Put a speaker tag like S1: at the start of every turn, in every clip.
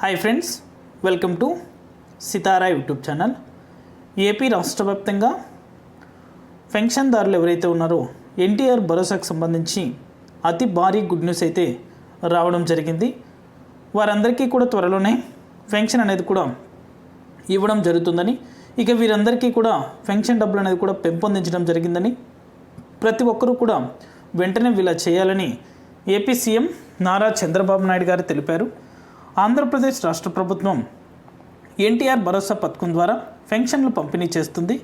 S1: Hi friends welcome to Sitara YouTube channel AP రాష్ట్ర వ్యాప్తంగా పెన్షన్దారులు ఎవరైతే ఉన్నారో ఎన్టీఆర్ భరోసాకు సంబంధించి అతి భారీ గుడ్ న్యూస్ అయితే రావడం జరిగింది. వారందరికీ కూడా త్వరలోనే పెన్షన్ అనేది కూడా ఇవ్వడం జరుగుతుందని ఇక వీరందరికీ కూడా పెన్షన్ డబ్బులు అనేది కూడా పెంపొందించడం జరిగిందని ప్రతి ఒక్కరూ కూడా వెంటనే వీళ్ళ చేయాలని ఏపీ సీఎం నారా చంద్రబాబు నాయుడు గారు తెలిపారు. ఆంధ్రప్రదేశ్ రాష్ట్ర ప్రభుత్వం ఎన్టీఆర్ భరోసా పథకం ద్వారా పెన్షన్లు పంపిణీ చేస్తుంది.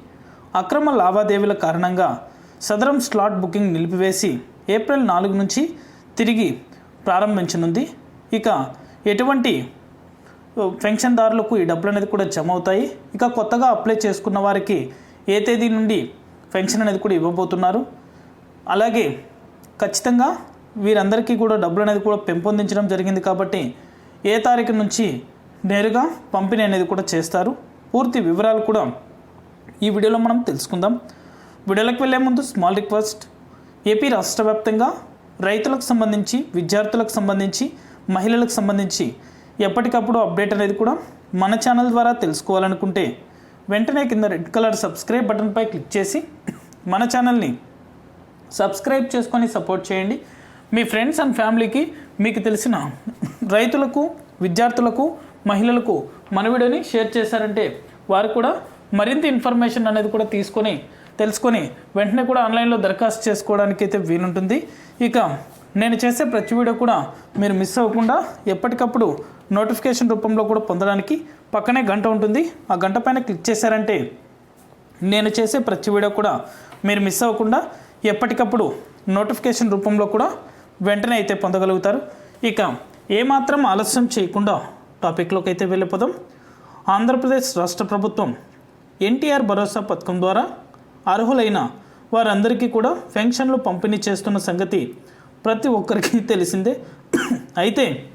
S1: అక్రమ లావాదేవీల కారణంగా సదరం స్లాట్ బుకింగ్ నిలిపివేసి ఏప్రిల్ నాలుగు నుంచి తిరిగి ప్రారంభించనుంది. ఇక ఎటువంటి పెన్షన్దారులకు ఈ డబ్బులు అనేది కూడా జమ అవుతాయి. ఇక కొత్తగా అప్లై చేసుకున్న వారికి ఏ తేదీ నుండి పెన్షన్ అనేది కూడా ఇవ్వబోతున్నారు. అలాగే ఖచ్చితంగా వీరందరికీ కూడా డబ్బులు అనేది కూడా పెంపొందించడం జరిగింది కాబట్టి ఏ తారీఖు నుంచి నేరుగా పంపిణీ అనేది కూడా చేస్తారు. పూర్తి వివరాలు కూడా ఈ వీడియోలో మనం తెలుసుకుందాం. వీడియోలకు వెళ్ళే ముందు స్మాల్ రిక్వెస్ట్ ఏపీ రాష్ట్ర వ్యాప్తంగా రైతులకు సంబంధించి విద్యార్థులకు సంబంధించి మహిళలకు సంబంధించి ఎప్పటికప్పుడు అప్డేట్ అనేది కూడా మన ఛానల్ ద్వారా తెలుసుకోవాలనుకుంటే వెంటనే కింద రెడ్ కలర్ సబ్స్క్రైబ్ బటన్పై క్లిక్ చేసి మన ఛానల్ని సబ్స్క్రైబ్ చేసుకొని సపోర్ట్ చేయండి. మీ ఫ్రెండ్స్ అండ్ ఫ్యామిలీకి మీకు తెలిసిన రైతులకు విద్యార్థులకు మహిళలకు మన వీడియోని షేర్ చేశారంటే వారు కూడా మరింత ఇన్ఫర్మేషన్ అనేది కూడా తీసుకొని తెలుసుకొని వెంటనే కూడా ఆన్లైన్లో దరఖాస్తు చేసుకోవడానికి అయితే వీలుంటుంది. ఇక నేను చేసే ప్రతి వీడియో కూడా మీరు మిస్ అవ్వకుండా ఎప్పటికప్పుడు నోటిఫికేషన్ రూపంలో కూడా పొందడానికి పక్కనే గంట ఉంటుంది. ఆ గంట పైన క్లిక్ చేశారంటే నేను చేసే ప్రతి వీడియో కూడా మీరు మిస్ అవ్వకుండా ఎప్పటికప్పుడు నోటిఫికేషన్ రూపంలో కూడా వెంటనే అయితే పొందగలుగుతారు. ఇక ఏమాత్రం ఆలస్యం చేయకుండా టాపిక్లోకి అయితే వెళ్ళిపోదాం. ఆంధ్రప్రదేశ్ రాష్ట్ర ప్రభుత్వం ఎన్టీఆర్ భరోసా పథకం ద్వారా అర్హులైన వారందరికీ కూడా పెన్షన్లు పంపిణీ చేస్తున్న సంగతి ప్రతి ఒక్కరికి తెలిసిందే. అయితే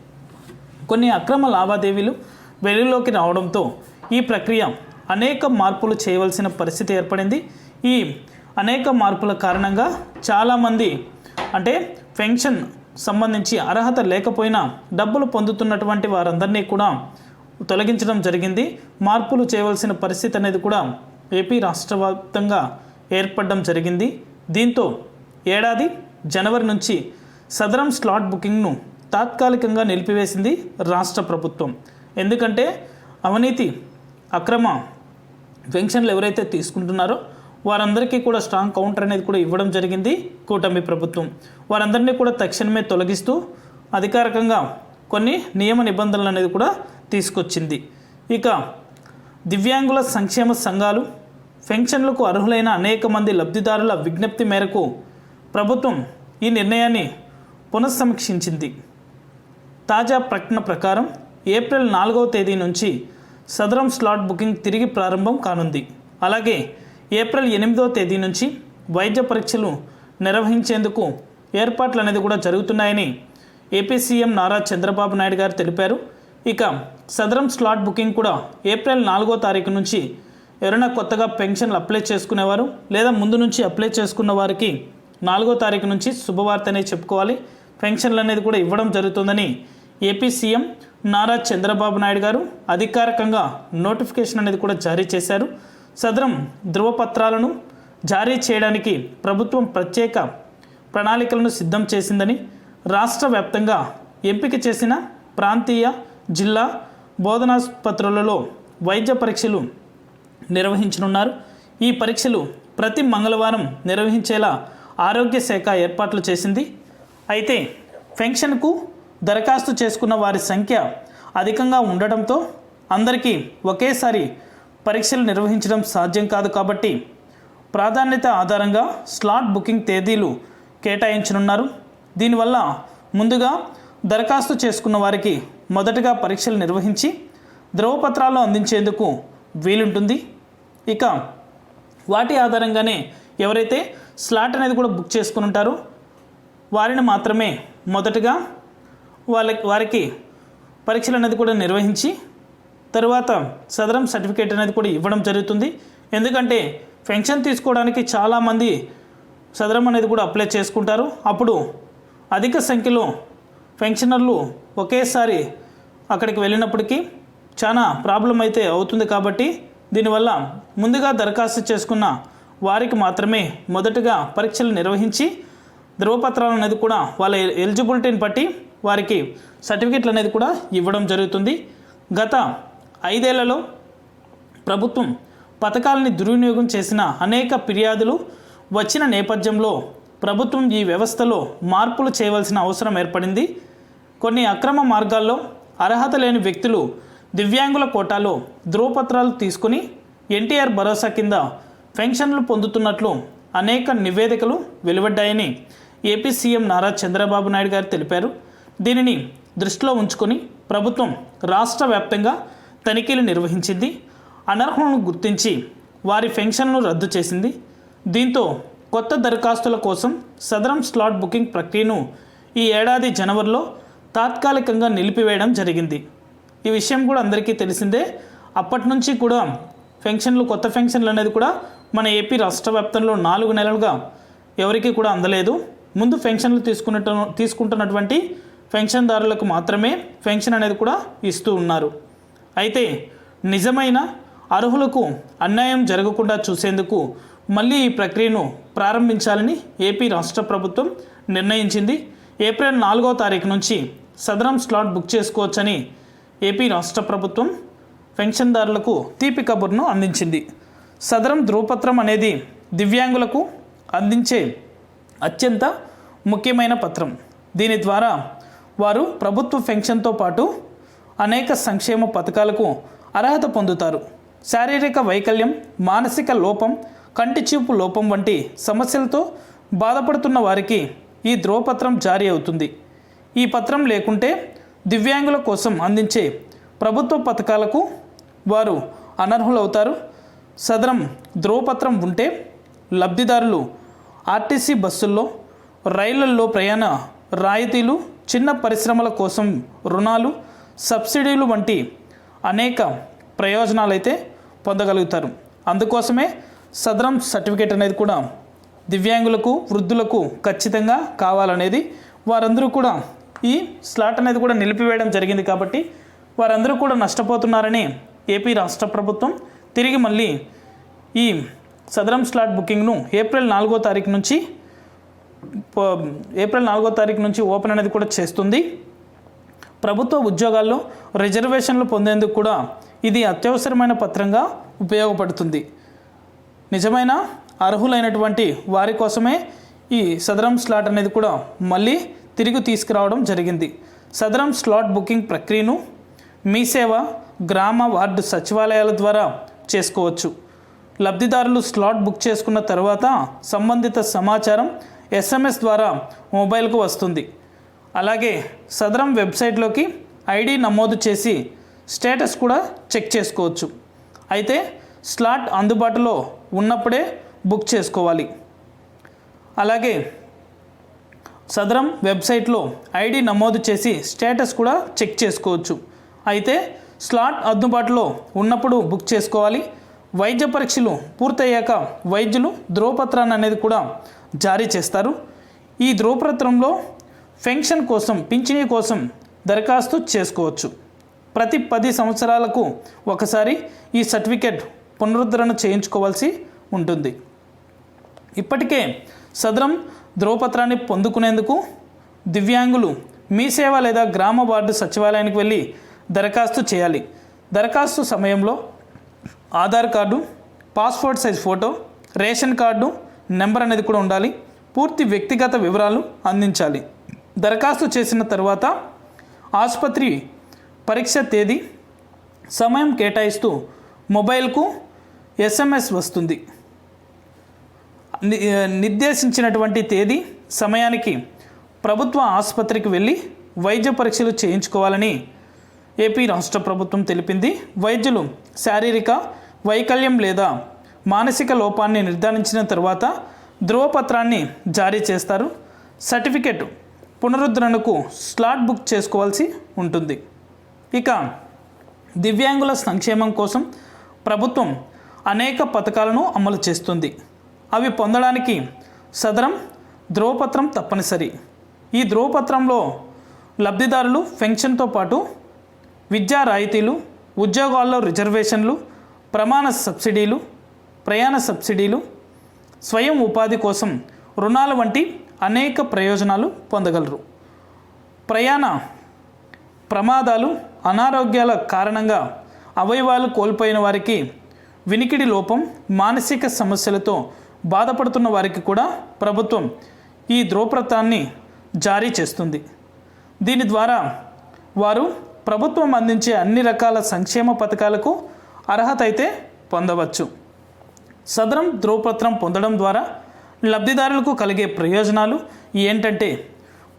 S1: కొన్ని అక్రమ లావాదేవీలు వెలుగులోకి రావడంతో ఈ ప్రక్రియ అనేక మార్పులు చేయవలసిన పరిస్థితి ఏర్పడింది. ఈ అనేక మార్పుల కారణంగా చాలామంది అంటే పెన్షన్ సంబంధించి అర్హత లేకపోయినా డబ్బులు పొందుతున్నటువంటి వారందరినీ కూడా తొలగించడం జరిగింది. మార్పులు చేయవలసిన పరిస్థితి అనేది కూడా ఏపీ రాష్ట్ర వ్యాప్తంగా ఏర్పడడం జరిగింది. దీంతో ఏడాది జనవరి నుంచి సదరం స్లాట్ బుకింగ్ను తాత్కాలికంగా నిలిపివేసింది రాష్ట్ర ప్రభుత్వం. ఎందుకంటే అవినీతి అక్రమ పెన్షన్లు ఎవరైతే తీసుకుంటున్నారో వారందరికీ కూడా స్ట్రాంగ్ కౌంటర్ అనేది కూడా ఇవ్వడం జరిగింది కూటమి ప్రభుత్వం. వారందరినీ కూడా తక్షణమే తొలగిస్తూ అధికారికంగా కొన్ని నియమ నిబంధనలు అనేది కూడా తీసుకొచ్చింది. ఇక దివ్యాంగుల సంక్షేమ సంఘాలు పెన్షన్లకు అర్హులైన అనేక మంది లబ్ధిదారుల విజ్ఞప్తి మేరకు ప్రభుత్వం ఈ నిర్ణయాన్ని పునఃసమీక్షించింది. తాజా ప్రకటన ప్రకారం ఏప్రిల్ నాలుగవ తేదీ నుంచి సదరం స్లాట్ బుకింగ్ తిరిగి ప్రారంభం కానుంది. అలాగే ఏప్రిల్ ఎనిమిదో తేదీ నుంచి వైద్య పరీక్షలు నిర్వహించేందుకు ఏర్పాట్లు అనేది కూడా జరుగుతున్నాయని ఏపీ సీఎం నారా చంద్రబాబు నాయుడు గారు తెలిపారు. ఇక సదరం స్లాట్ బుకింగ్ కూడా ఏప్రిల్ నాలుగో తారీఖు నుంచి ఎవరైనా కొత్తగా పెన్షన్లు అప్లై చేసుకునేవారు లేదా ముందు నుంచి అప్లై చేసుకున్న వారికి నాలుగో తారీఖు నుంచి శుభవార్త అనేది చెప్పుకోవాలి. పెన్షన్లు అనేది కూడా ఇవ్వడం జరుగుతుందని ఏపీ సీఎం నారా చంద్రబాబు నాయుడు గారు అధికారికంగా నోటిఫికేషన్ అనేది కూడా జారీ చేశారు. సదరం ధృవపత్రాలను జారీ చేయడానికి ప్రభుత్వం ప్రత్యేక ప్రణాళికలను సిద్ధం చేసిందని రాష్ట్ర వ్యాప్తంగా ఎంపిక చేసిన ప్రాంతీయ జిల్లా బోధనాసుపత్రులలో వైద్య పరీక్షలు నిర్వహించనున్నారు. ఈ పరీక్షలు ప్రతి మంగళవారం నిర్వహించేలా ఆరోగ్య శాఖ ఏర్పాట్లు చేసింది. అయితే పెన్షన్కు దరఖాస్తు చేసుకున్న వారి సంఖ్య అధికంగా ఉండటంతో అందరికీ ఒకేసారి పరీక్షలు నిర్వహించడం సాధ్యం కాదు కాబట్టి ప్రాధాన్యత ఆధారంగా స్లాట్ బుకింగ్ తేదీలు కేటాయించనున్నారు. దీనివల్ల ముందుగా దరఖాస్తు చేసుకున్న వారికి మొదటగా పరీక్షలు నిర్వహించి ధ్రువపత్రాలు అందించేందుకు వీలుంటుంది. ఇక వాటి ఆధారంగానే ఎవరైతే స్లాట్ అనేది కూడా బుక్ చేసుకుని ఉంటారో వారిని మాత్రమే మొదటగా వాళ్ళ వారికి పరీక్షలు అనేది కూడా నిర్వహించి తరువాత సదరం సర్టిఫికేట్ అనేది కూడా ఇవ్వడం జరుగుతుంది. ఎందుకంటే పెన్షన్ తీసుకోవడానికి చాలామంది సదరం అనేది కూడా అప్లై చేసుకుంటారు. అప్పుడు అధిక సంఖ్యలో పెన్షనర్లు ఒకేసారి అక్కడికి వెళ్ళినప్పటికీ చాలా ప్రాబ్లం అయితే అవుతుంది కాబట్టి దీనివల్ల ముందుగా దరఖాస్తు చేసుకున్న వారికి మాత్రమే మొదటగా పరీక్షలు నిర్వహించి ధృవపత్రాలు అనేది కూడా వాళ్ళ ఎలిజిబిలిటీని బట్టి వారికి సర్టిఫికెట్లు అనేది కూడా ఇవ్వడం జరుగుతుంది. గత ఐదేళ్ళలో ప్రభుత్వం పథకాలని దుర్వినియోగం చేసిన అనేక ఫిర్యాదులు వచ్చిన నేపథ్యంలో ప్రభుత్వం ఈ వ్యవస్థలో మార్పులు చేయవలసిన అవసరం ఏర్పడింది. కొన్ని అక్రమ మార్గాల్లో అర్హత లేని వ్యక్తులు దివ్యాంగుల కోటాలో ధృవపత్రాలు తీసుకుని ఎన్టీఆర్ భరోసా కింద పెన్షన్లు పొందుతున్నట్లు అనేక నివేదికలు వెలువడ్డాయని ఏపీ సీఎం నారా చంద్రబాబు నాయుడు గారు తెలిపారు. దీనిని దృష్టిలో ఉంచుకొని ప్రభుత్వం రాష్ట్ర వ్యాప్తంగా తనిఖీలు నిర్వహించింది. అనర్హులను గుర్తించి వారి పెన్షన్ను రద్దు చేసింది. దీంతో కొత్త దరఖాస్తుల కోసం సదరం స్లాట్ బుకింగ్ ప్రక్రియను ఈ ఏడాది జనవరిలో తాత్కాలికంగా నిలిపివేయడం జరిగింది. ఈ విషయం కూడా అందరికీ తెలిసిందే. అప్పటి నుంచి కూడా పెన్షన్లు కొత్త పెన్షన్లు అనేది కూడా మన ఏపీ రాష్ట్ర వ్యాప్తంలో నాలుగు నెలలుగా ఎవరికి కూడా అందలేదు. ముందు పెన్షన్లు తీసుకున్నట్టు తీసుకుంటున్నటువంటి పెన్షన్దారులకు మాత్రమే పెన్షన్ అనేది కూడా ఇస్తూ ఉన్నారు. అయితే నిజమైన అర్హులకు అన్యాయం జరగకుండా చూసేందుకు మళ్ళీ ఈ ప్రక్రియను ప్రారంభించాలని ఏపీ రాష్ట్ర ప్రభుత్వం నిర్ణయించింది. ఏప్రిల్ నాలుగో తారీఖు నుంచి సదరం స్లాట్ బుక్ చేసుకోవచ్చని ఏపీ రాష్ట్ర ప్రభుత్వం పెన్షన్దారులకు తీపి కబుర్ను అందించింది. సదరం ధృవపత్రం అనేది దివ్యాంగులకు అందించే అత్యంత ముఖ్యమైన పత్రం. దీని ద్వారా వారు ప్రభుత్వ పెన్షన్తో పాటు అనేక సంక్షేమ పథకాలకు అర్హత పొందుతారు. శారీరక వైకల్యం మానసిక లోపం కంటి చూపు లోపం వంటి సమస్యలతో బాధపడుతున్న వారికి ఈ ధ్రువపత్రం జారీ అవుతుంది. ఈ పత్రం లేకుంటే దివ్యాంగుల కోసం అందించే ప్రభుత్వ పథకాలకు వారు అనర్హులవుతారు. సదరం ధ్రువపత్రం ఉంటే లబ్ధిదారులు ఆర్టీసీ బస్సుల్లో రైళ్ళల్లో ప్రయాణ రాయితీలు చిన్న పరిశ్రమల కోసం రుణాలు సబ్సిడీలు వంటి అనేక ప్రయోజనాలు అయితే పొందగలుగుతారు. అందుకోసమే సదరం సర్టిఫికేట్ అనేది కూడా దివ్యాంగులకు వృద్ధులకు ఖచ్చితంగా కావాలనేది వారందరూ కూడా ఈ స్లాట్ అనేది కూడా నిలిపివేయడం జరిగింది కాబట్టి వారందరూ కూడా నష్టపోతున్నారని ఏపీ రాష్ట్ర ప్రభుత్వం తిరిగి మళ్ళీ ఈ సదరం స్లాట్ బుకింగ్ను ఏప్రిల్ నాలుగో తారీఖు నుంచి ఏప్రిల్ నాలుగో తారీఖు నుంచి ఓపెన్ అనేది కూడా చేస్తుంది. ప్రభుత్వ ఉద్యోగాల్లో రిజర్వేషన్లు పొందేందుకు కూడా ఇది అత్యవసరమైన పత్రంగా ఉపయోగపడుతుంది. నిజమైన అర్హులైనటువంటి వారి కోసమే ఈ సదరం స్లాట్ అనేది కూడా మళ్ళీ తిరిగి తీసుకురావడం జరిగింది. సదరం స్లాట్ బుకింగ్ ప్రక్రియను మీ సేవ గ్రామ వార్డు సచివాలయాల ద్వారా చేసుకోవచ్చు. లబ్ధిదారులు స్లాట్ బుక్ చేసుకున్న తర్వాత సంబంధిత సమాచారం ఎస్ఎంఎస్ ద్వారా మొబైల్కు వస్తుంది. అలాగే సదరం వెబ్సైట్లోకి ఐడి నమోదు చేసి స్టేటస్ కూడా చెక్ చేసుకోవచ్చు. అయితే స్లాట్ అందుబాటులో ఉన్నప్పుడే బుక్ చేసుకోవాలి. అలాగే సదరం వెబ్సైట్లో ఐడి నమోదు చేసి స్టేటస్ కూడా చెక్ చేసుకోవచ్చు. అయితే స్లాట్ అందుబాటులో ఉన్నప్పుడు బుక్ చేసుకోవాలి. వైద్య పరీక్షలు పూర్తయ్యాక వైద్యులు ధ్రువపత్రాన్ని అనేది కూడా జారీ చేస్తారు. ఈ ధ్రువపత్రంలో పెన్షన్ కోసం పింఛనీ కోసం దరఖాస్తు చేసుకోవచ్చు. ప్రతి పది సంవత్సరాలకు ఒకసారి ఈ సర్టిఫికేట్ పునరుద్ధరణ చేయించుకోవాల్సి ఉంటుంది. ఇప్పటికే సదరం ధ్రువపత్రాన్ని పొందుకునేందుకు దివ్యాంగులు మీ సేవ లేదా గ్రామ వార్డు సచివాలయానికి వెళ్ళి దరఖాస్తు చేయాలి. దరఖాస్తు సమయంలో Aadhaar card passport size photo ration card number అనేది కూడా ఉండాలి. పూర్తి వ్యక్తిగత వివరాలు అందించాలి. దరఖాస్తు చేసిన తర్వాత ఆసుపత్రి పరీక్ష తేదీ సమయం కేటాయిస్తూ మొబైల్కు ఎస్ఎంఎస్ వస్తుంది. నిర్దేశించినటువంటి తేదీ సమయానికి ప్రభుత్వ ఆసుపత్రికి వెళ్ళి వైద్య పరీక్షలు చేయించుకోవాలని ఏపీ రాష్ట్ర ప్రభుత్వం తెలిపింది. వైద్యులు శారీరక వైకల్యం లేదా మానసిక లోపాన్ని నిర్ధారించిన తర్వాత ధృవపత్రాన్ని జారీ చేస్తారు. సర్టిఫికెట్ పునరుద్ధరణకు స్లాట్ బుక్ చేసుకోవాల్సి ఉంటుంది. ఇక దివ్యాంగుల సంక్షేమం కోసం ప్రభుత్వం అనేక పథకాలను అమలు చేస్తుంది. అవి పొందడానికి సదరం ధ్రువపత్రం తప్పనిసరి. ఈ ధ్రువపత్రంలో లబ్ధిదారులు పెన్షన్తో పాటు విద్యా రాయితీలు ఉద్యోగాల్లో రిజర్వేషన్లు ప్రమాణ సబ్సిడీలు ప్రయాణ సబ్సిడీలు స్వయం ఉపాధి కోసం రుణాల వంటి అనేక ప్రయోజనాలు పొందగలరు. ప్రయాణ ప్రమాదాలు అనారోగ్యాల కారణంగా అవయవాలు కోల్పోయిన వారికి వినికిడి లోపం మానసిక సమస్యలతో బాధపడుతున్న వారికి కూడా ప్రభుత్వం ఈ ధ్రువపత్రాన్ని జారీ చేస్తుంది. దీని ద్వారా వారు ప్రభుత్వం అందించే అన్ని రకాల సంక్షేమ పథకాలకు అర్హత అయితే పొందవచ్చు. సదరం ధ్రువపత్రం పొందడం ద్వారా లబ్ధిదారులకు కలిగే ప్రయోజనాలు ఏంటంటే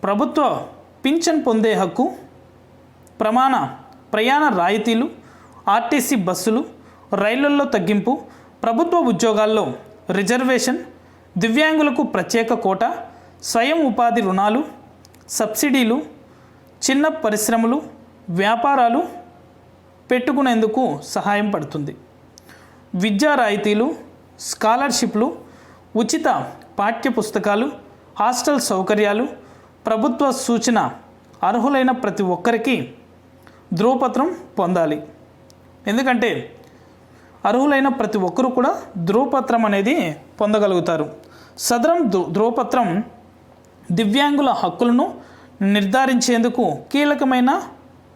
S1: ప్రభుత్వ పింఛన్ పొందే హక్కు ప్రమాణ ప్రయాణ రాయితీలు ఆర్టీసీ బస్సులు రైళ్ళల్లో తగ్గింపు ప్రభుత్వ ఉద్యోగాల్లో రిజర్వేషన్ దివ్యాంగులకు ప్రత్యేక కోట స్వయం ఉపాధి రుణాలు సబ్సిడీలు చిన్న పరిశ్రమలు వ్యాపారాలు పెట్టుకునేందుకు సహాయం పడుతుంది. విద్యా రాయితీలు స్కాలర్షిప్లు ఉచిత పాఠ్య పుస్తకాలు హాస్టల్ సౌకర్యాలు ప్రభుత్వ సూచన అర్హులైన ప్రతి ఒక్కరికి ధ్రువపత్రం పొందాలి. ఎందుకంటే అర్హులైన ప్రతి ఒక్కరూ కూడా ధ్రువపత్రం అనేది పొందగలుగుతారు. సదరం ధ్రువపత్రం దివ్యాంగుల హక్కులను నిర్ధారించేందుకు కీలకమైన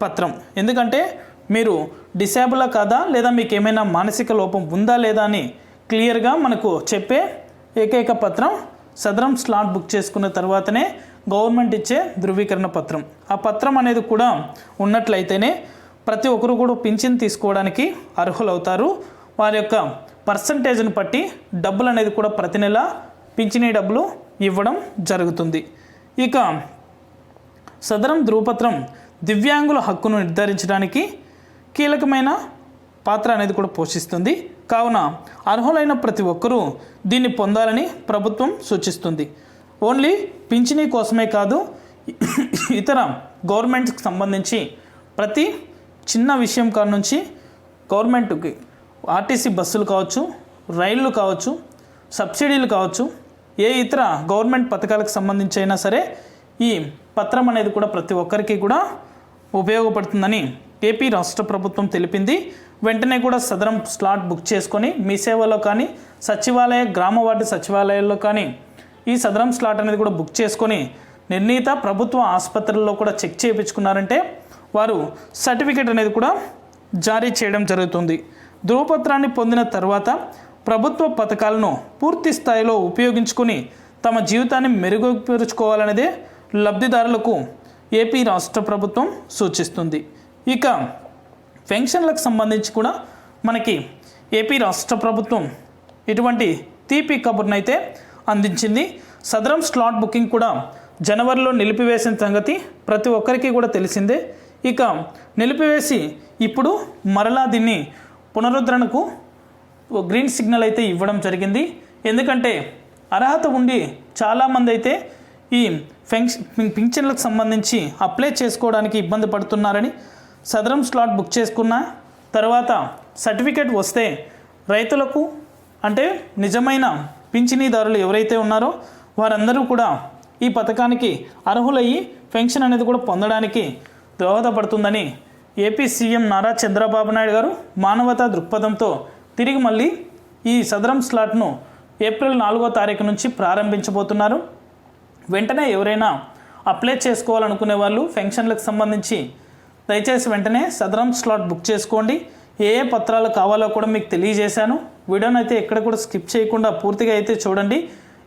S1: పత్రం. ఎందుకంటే మీరు డిసేబులా కాదా లేదా మీకు ఏమైనా మానసిక లోపం ఉందా లేదా అని క్లియర్గా మనకు చెప్పే ఏకైక పత్రం. సదరం స్లాట్ బుక్ చేసుకున్న తర్వాతనే గవర్నమెంట్ ఇచ్చే ధృవీకరణ పత్రం. ఆ పత్రం అనేది కూడా ఉన్నట్లయితేనే ప్రతి ఒక్కరు కూడా పింఛన్ తీసుకోవడానికి అర్హులవుతారు. వారి యొక్క పర్సంటేజ్ని బట్టి డబ్బులు అనేది కూడా ప్రతి నెల పింఛనీ డబ్బులు ఇవ్వడం జరుగుతుంది. ఇక సదరం ధృవపత్రం దివ్యాంగుల హక్కును నిర్ధారించడానికి కీలకమైన పాత్ర అనేది కూడా పోషిస్తుంది. కావున అర్హులైన ప్రతి ఒక్కరూ దీన్ని పొందాలని ప్రభుత్వం సూచిస్తుంది. ఓన్లీ పింఛనీ కోసమే కాదు ఇతర గవర్నమెంట్కి సంబంధించి ప్రతి చిన్న విషయం కాడ నుంచి గవర్నమెంట్కి ఆర్టీసీ బస్సులు కావచ్చు రైళ్ళు కావచ్చు సబ్సిడీలు కావచ్చు ఏ ఇతర గవర్నమెంట్ పథకాలకు సంబంధించి అయినా సరే ఈ పత్రం అనేది కూడా ప్రతి ఒక్కరికి కూడా ఉపయోగపడుతుందని ఏపీ రాష్ట్ర ప్రభుత్వం తెలిపింది. వెంటనే కూడా సదరం స్లాట్ బుక్ చేసుకొని మీ సేవలో కానీ సచివాలయ గ్రామ వార్డు సచివాలయాల్లో కానీ ఈ సదరం స్లాట్ అనేది కూడా బుక్ చేసుకొని నిర్ణీత ప్రభుత్వ ఆసుపత్రుల్లో కూడా చెక్ చేయించుకున్నారంటే వారు సర్టిఫికేట్ అనేది కూడా జారీ చేయడం జరుగుతుంది. ధృవపత్రాన్ని పొందిన తర్వాత ప్రభుత్వ పథకాలను పూర్తి స్థాయిలో ఉపయోగించుకొని తమ జీవితాన్ని మెరుగుపరుచుకోవాలనేదే లబ్ధిదారులకు ఏపీ రాష్ట్ర ప్రభుత్వం సూచిస్తుంది. ఇక పెన్షన్లకు సంబంధించి కూడా మనకి ఏపీ రాష్ట్ర ప్రభుత్వం ఇటువంటి తీపి కబుర్నైతే అందించింది. సదరం స్లాట్ బుకింగ్ కూడా జనవరిలో నిలిపివేసిన సంగతి ప్రతి ఒక్కరికి కూడా తెలిసిందే. ఇక నిలిపివేసి ఇప్పుడు మరలా దీన్ని పునరుద్ధరణకు గ్రీన్ సిగ్నల్ అయితే ఇవ్వడం జరిగింది. ఎందుకంటే అర్హత ఉండి చాలామంది అయితే ఈ ఫెన్షన్ పింఛన్లకు సంబంధించి అప్లై చేసుకోవడానికి ఇబ్బంది పడుతున్నారని సదరం స్లాట్ బుక్ చేసుకున్న తర్వాత సర్టిఫికేట్ వస్తే రైతులకు అంటే నిజమైన పింఛనీదారులు ఎవరైతే ఉన్నారో వారందరూ కూడా ఈ పథకానికి అర్హులయ్యి పెన్షన్ అనేది కూడా పొందడానికి దోహదపడుతుందని ఏపీ సీఎం నారా చంద్రబాబు నాయుడు గారు మానవతా దృక్పథంతో తిరిగి మళ్ళీ ఈ సదరం స్లాట్ను ఏప్రిల్ నాలుగో తారీఖు నుంచి ప్రారంభించబోతున్నారు. వెంటనే ఎవరైనా అప్లై చేసుకోవాలనుకునే వాళ్ళు పెన్షన్లకు సంబంధించి దయచేసి వెంటనే సదరం స్లాట్ బుక్ చేసుకోండి. ఏ ఏ పత్రాలు కావాలో కూడా మీకు తెలియజేశాను. వీడియోని అయితే ఎక్కడ కూడా స్కిప్ చేయకుండా పూర్తిగా అయితే చూడండి.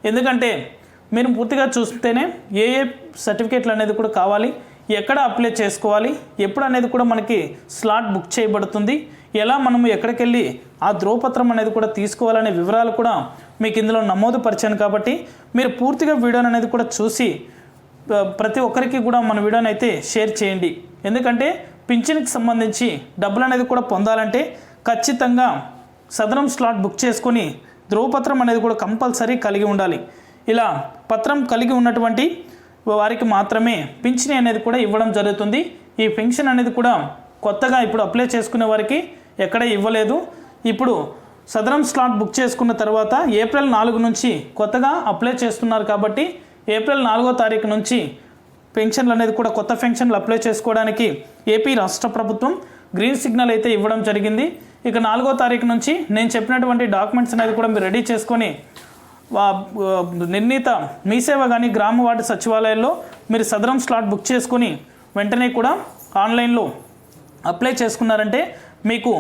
S1: ఎందుకంటే మీరు పూర్తిగా చూస్తేనే ఏ ఏ సర్టిఫికేట్లు అనేది కూడా కావాలి ఎక్కడ అప్లై చేసుకోవాలి ఎప్పుడు అనేది కూడా మనకి స్లాట్ బుక్ చేయబడుతుంది. ఎలా మనము ఎక్కడికి వెళ్ళి ఆ ధ్రువపత్రం అనేది కూడా తీసుకోవాలనే వివరాలు కూడా మీకు ఇందులో నమోదు పరిచాను కాబట్టి మీరు పూర్తిగా వీడియోని అనేది కూడా చూసి ప్రతి ఒక్కరికి కూడా మన వీడియోని అయితే షేర్ చేయండి. ఎందుకంటే పింఛన్కి సంబంధించి డబ్బులు అనేది కూడా పొందాలంటే ఖచ్చితంగా సదరం స్లాట్ బుక్ చేసుకొని ధ్రువపత్రం అనేది కూడా కంపల్సరీ కలిగి ఉండాలి. ఇలా పత్రం కలిగి ఉన్నటువంటి వారికి మాత్రమే పింఛన్ అనేది కూడా ఇవ్వడం జరుగుతుంది. ఈ పెన్షన్ అనేది కూడా కొత్తగా ఇప్పుడు అప్లై చేసుకునే వారికి ఎక్కడ ఇవ్వలేదు. ఇప్పుడు సదరం స్లాట్ బుక్ చేసుకున్న తర్వాత ఏప్రిల్ నాలుగు నుంచి కొత్తగా అప్లై చేస్తున్నారు కాబట్టి ఏప్రిల్ నాలుగో తారీఖు నుంచి పెన్షన్లు అనేది కూడా కొత్త పెన్షన్లు అప్లై చేసుకోవడానికి ఏపీ రాష్ట్ర ప్రభుత్వం గ్రీన్ సిగ్నల్ అయితే ఇవ్వడం జరిగింది. ఇక నాలుగో తారీఖు నుంచి నేను చెప్పినటువంటి డాక్యుమెంట్స్ అనేది కూడా మీరు రెడీ చేసుకొని నిర్ణీత మీ సేవ కానీ గ్రామ వార్డు సచివాలయాల్లో మీరు సదరం స్లాట్ బుక్ చేసుకొని వెంటనే కూడా ఆన్లైన్లో అప్లై చేసుకున్నారంటే మీకు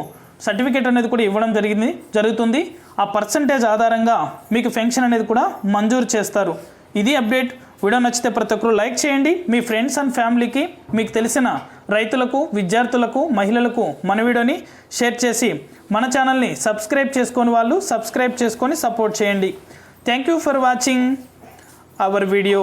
S1: సర్టిఫికేట్ అనేది కూడా ఇవ్వడం జరిగింది జరుగుతుంది. ఆ పర్సంటేజ్ ఆధారంగా మీకు పెన్షన్ అనేది కూడా మంజూరు చేస్తారు. ఇది అప్డేట్. వీడియో నచ్చితే ప్రతి ఒక్కరు లైక్ చేయండి. మీ ఫ్రెండ్స్ అండ్ ఫ్యామిలీకి మీకు తెలిసిన రైతులకు విద్యార్థులకు మహిళలకు మన వీడియోని షేర్ చేసి మన ఛానల్ని సబ్స్క్రైబ్ చేసుకొని వాళ్ళు సబ్స్క్రైబ్ చేసుకొని సపోర్ట్ చేయండి. Thank you for watching our video